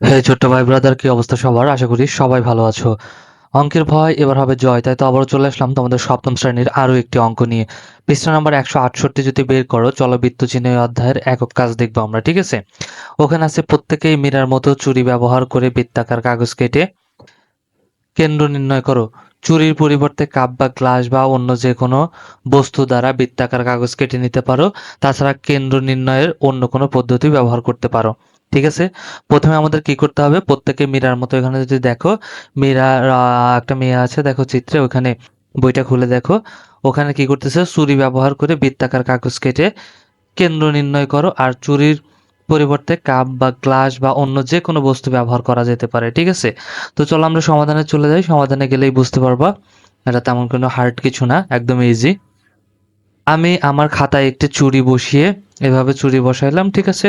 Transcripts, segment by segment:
হে ছোট্ট ভাই ব্রাদার কি অবস্থা সবার? আশা করি সবাই ভালো আছো। অঙ্কের ভয় এবার হবে জয়, তাই তো আবারও চলে আসলাম তোমাদের সপ্তম শ্রেণির আরও একটি অঙ্ক নিয়ে। পৃষ্ঠা নাম্বার একশো আটষট্টি যদি বের করো, চলো বৃত্ত চিহ্ন অধ্যায়ের একক কাজ দেখব আমরা, ঠিক আছে? ওখানে আছে প্রত্যেকেই মীরার মতো চুরি ব্যবহার করে বৃত্তাকার কাগজ কেটে কেন্দ্র নির্ণয় করো। চুরির পরিবর্তে কাপ বা গ্লাস বা অন্য যে কোনো বস্তু দ্বারা বৃত্তাকার কাগজ কেটে নিতে পারো। তাছাড়া কেন্দ্র নির্ণয়ের অন্য কোনো পদ্ধতি ব্যবহার করতে পারো। ঠিক আছে? প্রথমে আমাদের কি করতে হবে? প্রত্যেকে মীরার মতো এখানে যদি দেখো মীরার একটা মেয়ে আছে, দেখো চিত্রে, ওখানে বইটা খুলে দেখো। ওখানে কি করতেছে? চুরি ব্যবহার করে বৃত্তাকার কাগজ কেটে কেন্দ্র নির্ণয় করো, আর চুরির পরিবর্তে কাপ বা গ্লাস বা অন্য যে কোনো বস্তু ব্যবহার করা যেতে পারে, ঠিক আছে? তো চলো আমরা সমাধানে চলে যাই। সমাধানে গেলেই বুঝতে পারবা, এটা তেমন কোনো হার্ড কিছু না, একদম ইজি আমি আমার খাতায় একটি চুরি বসিয়ে এভাবে চুরি বসাইলাম, ঠিক আছে?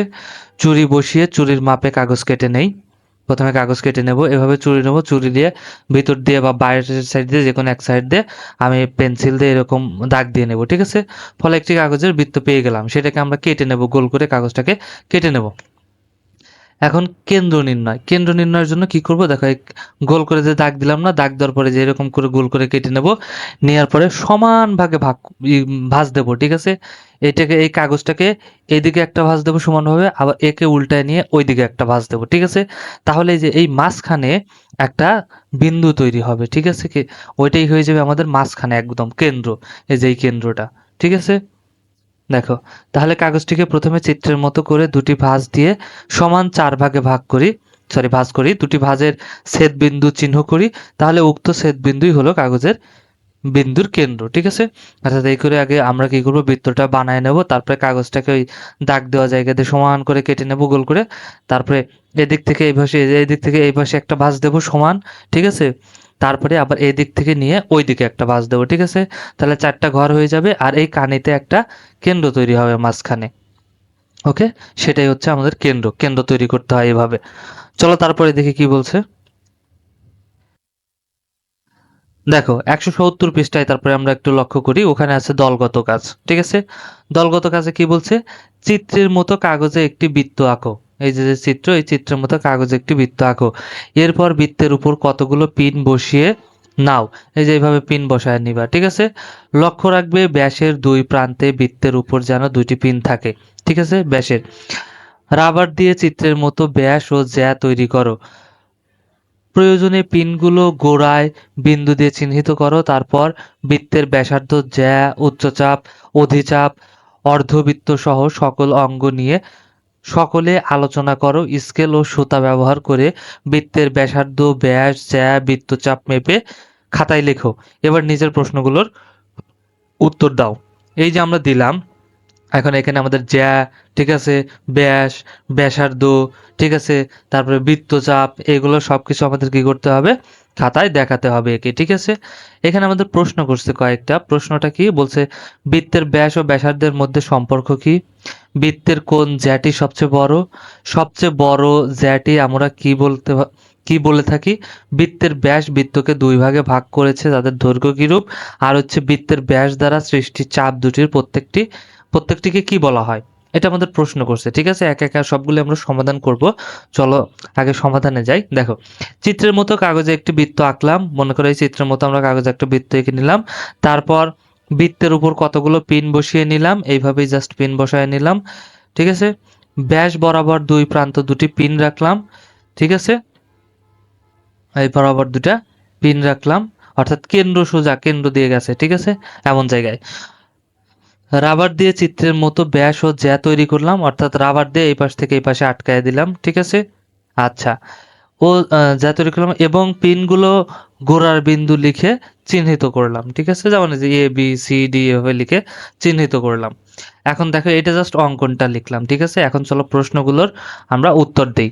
চুরি বসিয়ে চুরির মাপে কাগজ কেটে নেই। প্রথমে কাগজ কেটে নেব, এভাবে চুরি নেব, চুরি দিয়ে ভিতর দিয়ে বা বাইরের সাইড দিয়ে যে কোনো এক সাইড দিয়ে আমি পেন্সিল দিয়ে এরকম দাগ দিয়ে নেব, ঠিক আছে? ফলে একটি কাগজের বৃত্ত পেয়ে গেলাম। সেটাকে আমরা কেটে নেব, গোল করে কাগজটাকে কেটে নেব। এখন কেন্দ্র নির্ণয়। কেন্দ্র নির্ণয়ের জন্য কি করব? দেখো গোল করে যে দাগ দিলাম না, দাগ দেওয়ার পরে যে এরকম করে গোল করে কেটে নেব নেওয়ার পরে সমান ভাগে ভাগ ভাজ দেবো, ঠিক আছে? এটাকে, এই কাগজটাকে এইদিকে একটা ভাঁজ দেবো সমানভাবে, আবার একে উল্টায় নিয়ে ওইদিকে একটা ভাঁজ দেবো, ঠিক আছে? তাহলে যে, এই মাঝখানে একটা বিন্দু তৈরি হবে, ঠিক আছে? কি, ওইটাই হয়ে যাবে আমাদের মাঝখানে একদম কেন্দ্র, এই যে, এই কেন্দ্রটা, ঠিক আছে? দেখো, তাহলে কাগজটিকে প্রথমে চিত্রের মতো করে দুটি ভাঁজ দিয়ে সমান চার ভাগে ভাগ করি সরি ভাঁজ করি, দুটি ভাঁজের ছেদ বিন্দু চিহ্ন করি, তাহলে উক্ত ছেদ বিন্দুই হলো কাগজের বিন্দুর কেন্দ্র, ঠিক আছে? অর্থাৎ এই করে আগে আমরা কি করব? বৃত্তটা বানায় নেব, তারপরে কাগজটাকে ওই দাগ দেওয়া জায়গাতে সমান করে কেটে নেব, গোল করে। তারপরে এদিক থেকে এই পাশে, এই দিক থেকে এই পাশে একটা ভাঁজ দেবো সমান, ঠিক আছে? তারপরে আবার এই দিক থেকে নিয়ে ওই দিকে একটা ভাঁজ দেবো, ঠিক আছে? তাহলে চারটা ঘর হয়ে যাবে আর এই কানিতে একটা কেন্দ্র তৈরি হবে মাঝখানে। ওকে? সেটাই হচ্ছে আমাদের কেন্দ্র কেন্দ্র তৈরি করতে হয় এভাবে। চলো তারপরে দেখি কি বলছে। দেখো, একশো সত্তর পৃষ্ঠায় তারপরে আমরা একটু লক্ষ্য করি, ওখানে আছে দলগত কাজ, ঠিক আছে? দলগত কাজে কি বলছে? চিত্রের মতো কাগজে একটি বৃত্ত আঁকো। এই যে চিত্র, এই চিত্রের মতো কাগজে একটি বৃত্ত আঁকো। এরপর বৃত্তের উপর কতগুলো পিন বসিয়ে নাও। এই যে এইভাবে পিন বসায় নিবা, ঠিক আছে? লক্ষ্য রাখবে, ব্যাসের দুই প্রান্তে বৃত্তের উপর যেন দুইটি পিন থাকে, ঠিক আছে? ব্যাসের। রাবার দিয়ে চিত্রের মতো ব্যাস ও জ্যা তৈরি করো। প্রয়োজনে পিনগুলো গোড়ায় বিন্দু দিয়ে চিহ্নিত করো, তারপর বৃত্তের ব্যাসার্ধ জ্যা, উচ্চচাপ, অধিচাপ, অর্ধবৃত্ত সহ সকল অঙ্গ নিয়ে সকলে আলোচনা করো, স্কেল ও সুতা ব্যবহার করে বৃত্তের ব্যাসার্ধ, ব্যাস, জ্যা, বৃত্তচাপ মেপে খাতায় লেখো। এবার নিজের প্রশ্নগুলোর উত্তর দাও। এই যে আমরা দিলাম এখন এখানে আমাদের জ্যা, ঠিক আছে? ব্যাস, ব্যাসার্ধ, ঠিক আছে? তারপরে বৃত্তচাপ, এগুলো সবকিছু আমাদের কি করতে হবে? খাতায় দেখাতে হবে একে, ঠিক আছে? এখানে আমাদের প্রশ্ন করছে কয়েকটা। প্রশ্নটা কি? বলছে, বৃত্তের ব্যাস ও ব্যাসার্ধের মধ্যে সম্পর্ক কি? বৃত্তের কোন জ্যাটি সবচেয়ে বড়? সবচেয়ে বড় জ্যাটি আমরা কি বলতে কি বলে থাকি? বৃত্তের ব্যাস বৃত্তকে দুই ভাগে ভাগ করেছে, তাদের দৈর্ঘ্য কিরূপ? আর হচ্ছে বৃত্তের ব্যাস দ্বারা সৃষ্টি চাপ দুটির প্রত্যেকটি প্রত্যেকটিকে কি বলা হয়? এটা আমাদের প্রশ্ন করছে, ঠিক আছে? এক এক সবগুলো আমরা সমাধান করব। চলো আগে সমাধানে যাই। দেখো, চিত্রের মতো কাগজে একটি বৃত্ত আঁকলাম। মনে করো এই চিত্রের মতো আমরা কাগজে একটা বৃত্ত এঁকে নিলাম। তারপর বৃত্তের উপর কতগুলো পিন বসিয়ে নিলাম। এইভাবেই জাস্ট পিন বসায় নিলাম। ঠিক আছে? ব্যাস বরাবর দুই প্রান্ত দুটি পিন রাখলাম। ঠিক আছে? এই বরাবর দুটা পিন রাখলাম। অর্থাৎ কেন্দ্র সোজা, কেন্দ্র দিয়ে গেছে, ঠিক আছে? এমন জায়গায়। রাবার দিয়ে চিত্রের মতো ব্যাস ও জ্যা তৈরি করলাম, অর্থাৎ রাবার দিয়ে এই পাশ থেকে এই পাশে আটকায় দিলাম, ঠিক আছে? আচ্ছা। ও জ্যা তৈরি করলাম এবং পিনগুলো গোড়ার বিন্দু লিখে চিহ্নিত করলাম, ঠিক আছে? যেমন এ বি সি ডি এভাবে লিখে চিহ্নিত করলাম। এখন দেখো, এটা জাস্ট অঙ্কনটা লিখলাম, ঠিক আছে? এখন চলো প্রশ্নগুলোর আমরা উত্তর দিই।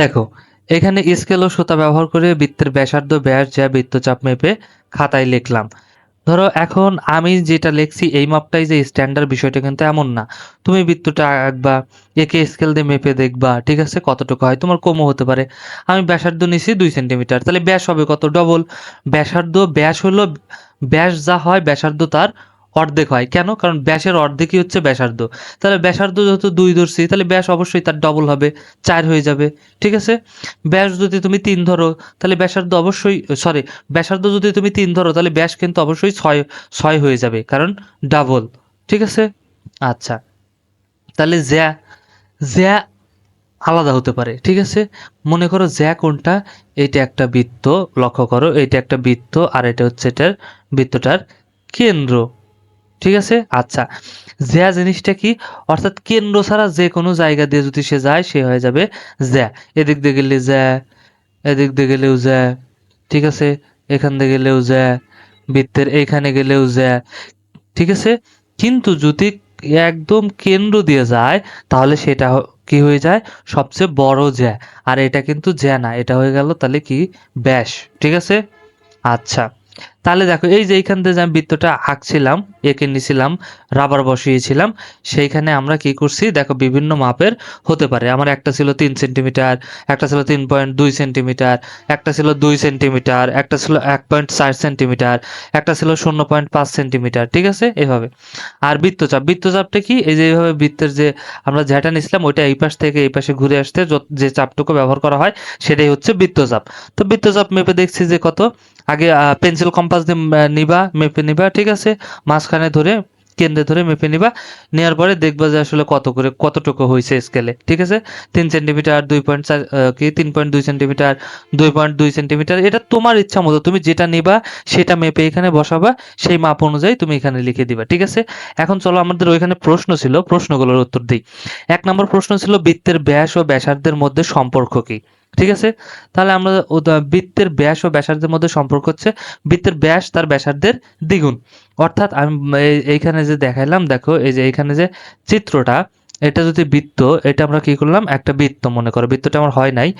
দেখো, এখানে স্কেল ও সুতা ব্যবহার করে বৃত্তের ব্যাসার্ধ, ব্যাস যা বৃত্তচাপ মেপে খাতায় লিখলাম। ধরো এখন আমি যেটা লিখছি, এই মাপটাই যে স্ট্যান্ডার্ড বিষয়টা কিন্তু এমন না। তুমি বৃত্তটা আঁকবা, একে স্কেল দিয়ে মেপে দেখবা, ঠিক আছে? কতটুকু হয়? তোমার কমও হতে পারে। আমি ব্যাসার্ধ নিছি দুই সেন্টিমিটার তাহলে ব্যাস হবে কত? ডবল ব্যাসার্ধ, ব্যাস হলো, ব্যাস যা হয় ব্যাসার্ধ তার অর্ধেক হয়। কেন? কারণ ব্যাসের অর্ধেকই হচ্ছে ব্যাসার্ধ। তাহলে ব্যাসার্ধ যেহেতু দুই ধরছি, তাহলে ব্যাস অবশ্যই তার ডবল হবে, চার হয়ে যাবে। ঠিক আছে? ব্যাস যদি তুমি তিন ধরো, তাহলে ব্যাসার্ধ অবশ্যই সরি ব্যাসার্ধ যদি তুমি তিন ধরো, তাহলে ব্যাস কিন্তু অবশ্যই ছয় ছয় হয়ে যাবে, কারণ ডাবল ঠিক আছে? আচ্ছা। তাহলে জ্যা জ্যা আলাদা হতে পারে। ঠিক আছে? মনে করো জ্যা কোনটা? এটা একটা বৃত্ত, লক্ষ্য করো, এইটা একটা বৃত্ত, আর এটা হচ্ছে এটার বৃত্তটার কেন্দ্র। ঠিক আছে? আচ্ছা। জ্যা জিনিসটা কি? অর্থাৎ কেন্দ্র ছাড়া যে কোনো জায়গা দিয়ে যদি সে যায়, সে হয়ে যাবে জ্যা। এদিক দিয়ে গেলে জ্যা, এদিক দিয়ে গেলেও জ্যা, ঠিক আছে? এখান দিয়ে গেলেও জ্যা, বৃত্তের এইখানে গেলেও জ্যা, ঠিক আছে? কিন্তু যদি একদম কেন্দ্র দিয়ে যায়, তাহলে সেটা কি হয়ে যায়? সবচেয়ে বড় জ্যা। আর এটা কিন্তু জ্যা না, এটা হয়ে গেল তাহলে কি? ব্যাস, ঠিক আছে? আচ্ছা। তাহলে দেখো, এই যে এইখান থেকে আমি বৃত্তটা আঁকছিলাম, এঁকে নিছিলাম রাবার বসিয়েছিলাম, সেইখানে আমরা কি করছি, দেখো বিভিন্ন মাপের হতে পারে। আমার একটা ছিল তিন সেন্টিমিটার একটা ছিল তিন পয়েন্ট দুই সেন্টিমিটার একটা ছিল দুই সেন্টিমিটার একটা ছিল এক পয়েন্ট চার সেন্টিমিটার একটা ছিল শূন্য পয়েন্ট পাঁচ সেন্টিমিটার ঠিক আছে? এভাবে। আর বৃত্তচাপ, বৃত্তচাপটা কি? এই যে এইভাবে বৃত্তের যে আমরা যেটা নিছিলাম, ওইটা এই পাশ থেকে এই পাশে ঘুরে আসতে যে চাপটুকু ব্যবহার করা হয়, সেটাই হচ্ছে বৃত্তচাপ। তো বৃত্তচাপ মেপে দেখছি যে কত? আগে পেন্সিল কম্পাস দিয়ে নিবা, মেপে নিবা, ঠিক আছে? মাঝখানে ধরে, কেন্দ্রে ধরে মেপে নিবা। নেওয়ার পরে দেখবা যে আসলে কত করে, কতটুকু হয়েছে স্কেলে ঠিক আছে? তিন সেন্টিমিটার দুই পয়েন্ট চার কি? তিন পয়েন্ট দুই সেন্টিমিটার দুই পয়েন্ট দুই সেন্টিমিটার এটা তোমার ইচ্ছা মতো। তুমি যেটা নিবা, সেটা মেপে এখানে বসাবা, সেই মাপ অনুযায়ী তুমি এখানে লিখে দিবা, ঠিক আছে? এখন চলো, আমাদের ওইখানে প্রশ্ন ছিল, প্রশ্নগুলোর উত্তর দিই। এক নম্বর প্রশ্ন ছিল, বৃত্তের ব্যাস ও ব্যাসার্ধের মধ্যে সম্পর্ক কি? ঠিক আছে? তাহলে আমরা বৃত্তের ব্যাস ও ব্যাসার্ধের মধ্যে সম্পর্ক হচ্ছে, বৃত্তের ব্যাস তার ব্যাসার্ধের দ্বিগুণ। অর্থাৎ আমি এই- এইখানে যে দেখাইলাম, দেখো, এই যে এইখানে যে চিত্রটা, এটা যদি বৃত্ত, এটা আমরা কি করলাম? একটা বৃত্ত মনে করো, বৃত্তটা আমার হয় নাই।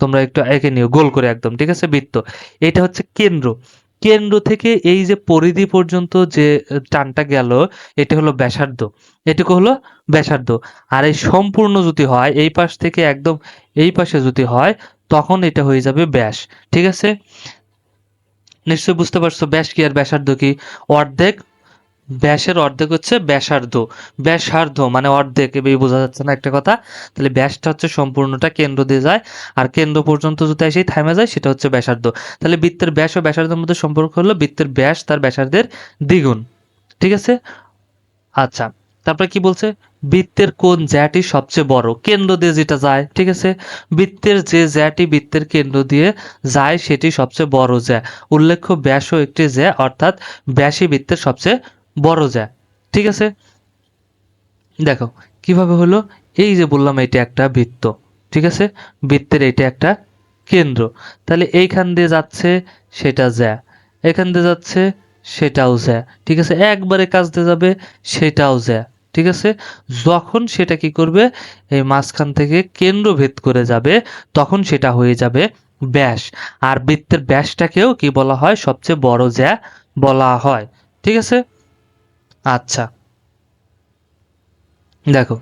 তোমরা একটু একে নিও, গোল করে একদম, ঠিক আছে? বৃত্ত। এটা হচ্ছে কেন্দ্র। কেন্দ্র থেকে এই যে পরিধি পর্যন্ত যে টানটা গেল, এটা হলো ব্যাসার্ধ। এটুকু হলো ব্যাসার্ধ। আর এই সম্পূর্ণ যদি হয়, এই পাশ থেকে একদম এই পাশে যদি হয়, তখন এটা হয়ে যাবে ব্যাস। ঠিক আছে? নিশ্চয়ই বুঝতে পারছ ব্যাস কি আর ব্যাসার্ধ কি? অর্ধেক ব্যাসের অর্ধেক হচ্ছে ব্যাসার্ধ। ব্যাসার্ধ মানে অর্ধেক এই বোঝা যাচ্ছে না একটা কথা। তাহলে ব্যাসটা হচ্ছে সম্পূর্ণটা কেন্দ্র দিয়ে যায়, আর কেন্দ্র পর্যন্ত যদি এসেই থামে যায়, সেটা হচ্ছে ব্যাসার্ধ। তাহলে বৃত্তের ব্যাস ও ব্যাসার্ধের মধ্যে সম্পর্ক হলো বৃত্তের ব্যাস তার ব্যাসার্ধের দ্বিগুণ। ঠিক আছে? আচ্ছা তারপরে কি বলছে? বৃত্তের কোন জ্যাটি সবচেয়ে বড়, কেন্দ্র দিয়ে যেটা যায়, ঠিক আছে? বৃত্তের যে জ্যাটি বৃত্তের কেন্দ্র দিয়ে যায়, সেটি সবচেয়ে বড় জ্যা। উল্লেখ্য ব্যাসও একটি জ্যা, অর্থাৎ ব্যাসই বৃত্তের সবচেয়ে বড় জ্যা ঠিক আছে? দেখো, কীভাবে হলো? এই যে বললাম এটা একটা বৃত্ত। ঠিক আছে? বৃত্তের এটা একটা কেন্দ্র। তাহলে এইখান দিয়ে যাচ্ছে সেটা জ্যা এখান দিয়ে যাচ্ছে সেটাও জ্যা ঠিক আছে? একবারে কাজ দিয়ে যাবে সেটাও জ্যা ঠিক আছে? যখন সেটা কি করবে? এই মাঝখান থেকে কেন্দ্র ভেদ করে যাবে, তখন সেটা হয়ে যাবে ব্যাস। আর বৃত্তের ব্যাসটাকেও কি বলা হয়? সবচেয়ে বড় জ্যা বলা হয়। ঠিক আছে? আচ্ছা। দেখো,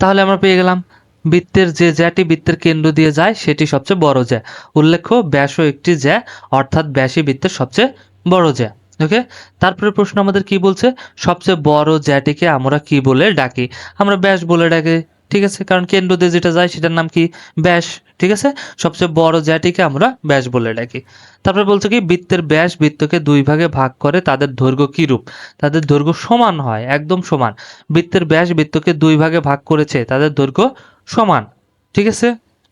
তাহলে আমরা পেয়ে গেলাম বৃত্তের যে জ্যাটি বৃত্তের কেন্দ্র দিয়ে যায়, সেটি সবচেয়ে বড় জ্যা। উল্লেখ্য, ব্যাসও একটি জ্যা, অর্থাৎ ব্যাসই বৃত্তের সবচেয়ে বড় জ্যা। ওকে? তারপরে প্রশ্ন আমাদের কি বলছে? সবচেয়ে বড় জ্যাটিকে আমরা কি বলে ডাকি? আমরা ব্যাস বলে ডাকি। ঠিক আছে? কারণ কেন্দ্র দিয়ে যেটা যায় সেটার নাম কি? ব্যাস, ঠিক আছে? সবচেয়ে বড় জ্যাটিকে আমরা ব্যাস বলে ডাকি। তারপরে বলছে কি, বৃত্তের ব্যাস বৃত্তকে দুই ভাগে ভাগ করে তাদের দৈর্ঘ্য কি রূপ? তাদের দৈর্ঘ্য সমান হয়, একদম সমান। বৃত্তের ব্যাস বৃত্তকে দুই ভাগে ভাগ করেছে, তাদের দৈর্ঘ্য সমান। ঠিক আছে?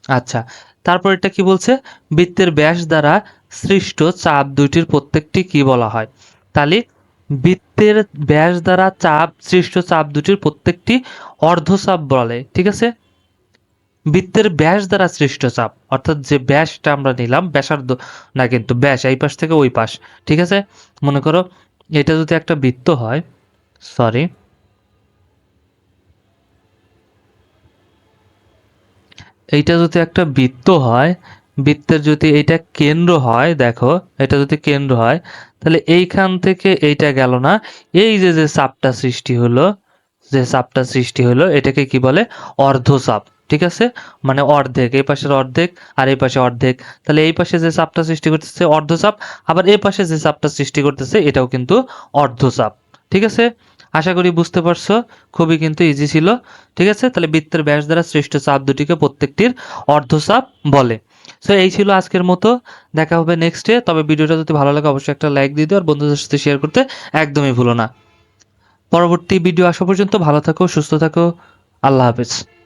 আচ্ছা তারপর এটা কি বলছে? বৃত্তের ব্যাস দ্বারা সৃষ্ট চাপ দুইটির প্রত্যেকটি কি বলা হয়? তাহলে বৃত্তের ব্যাস দ্বারা চাপ, সৃষ্ট চাপ দুটির প্রত্যেকটি অর্ধচাপ বলে, ঠিক আছে? বৃত্তের ব্যাস দ্বারা সৃষ্ট চাপ, অর্থাৎ যে ব্যাসটা আমরা নিলাম, ব্যাসার্ধ, না কিন্তু ব্যাস, এই পাশ থেকে ওই পাশ, ঠিক আছে? মনে করো, এটা যদি একটা বৃত্ত হয় সরি এইটা যদি একটা বৃত্ত হয় বৃত্তের যদি এইটা কেন্দ্র হয়, দেখো, এটা যদি কেন্দ্র হয়, তাহলে এইখান থেকে এইটা গেল না। এই যে যে চাপটা সৃষ্টি হলো, যে চাপটা সৃষ্টি হলো, এটাকে কি বলে? অর্ধচাপ, ঠিক আছে? মানে অর্ধেক, এই পাশের অর্ধেক আর এই পাশে অর্ধেক। তাহলে এই পাশে যে চাপটা সৃষ্টি করতেছে অর্ধচাপ, আবার এই পাশে যে চাপটা সৃষ্টি করতেছে, এটাও কিন্তু অর্ধচাপ, ঠিক আছে? আশা করি বুঝতে পারছ, খুবই কিন্তু ইজি ছিল, ঠিক আছে? তাহলে বৃত্তের ব্যাস দ্বারা সৃষ্ট চাপ দুটিকে প্রত্যেকটির অর্ধচাপ বলে। সো এই ছিল আজকের মতো। দেখা হবে নেক্সটে তবে ভিডিওটা যদি ভালো লাগে, অবশ্যই একটা লাইক দিয়ে দিও আর বন্ধুদের সাথে শেয়ার করতে একদমই ভুলো না। পরবর্তী ভিডিও আসা পর্যন্ত ভালো থাকো, সুস্থ থাকো। আল্লাহ হাফেজ।